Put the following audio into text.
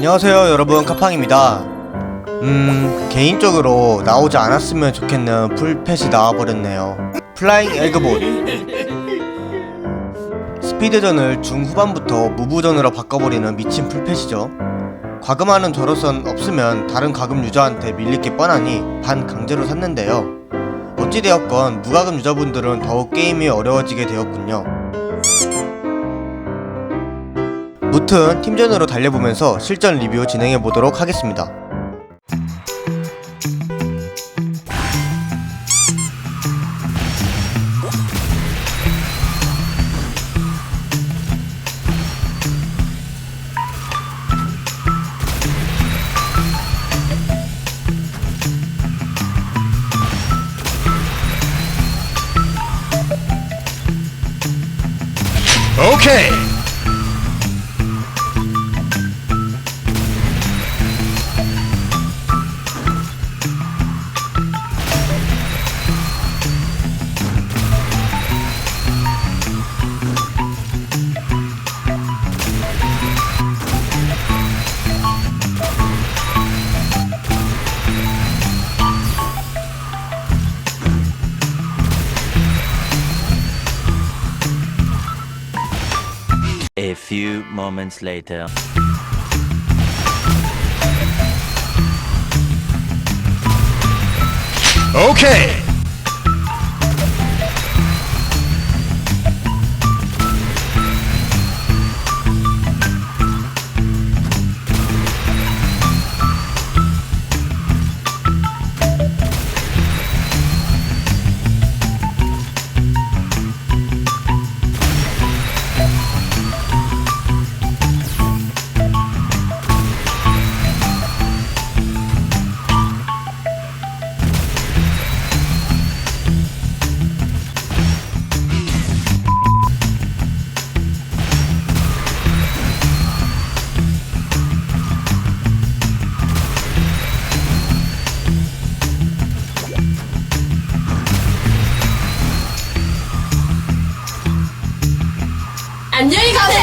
안녕하세요 여러분. 카팡입니다. 음 개인적으로 나오지 않았으면 좋겠는 풀펫이 나와버렸네요. 플라잉 에그봇 스피드전을 중후반부터 무부전으로 바꿔버리는 미친 풀펫이죠. 과금하는 저로선 없으면 다른 가금 유저한테 밀릴 게 뻔하니 반 강제로 샀는데요. 어찌되었건 무가금 유저분들은 더욱 게임이 어려워지게 되었군요 무튼 팀전으로 달려보면서 실전 리뷰 진행해 보도록 하겠습니다. 오케이. A few moments later. 오 안녕히 가세요.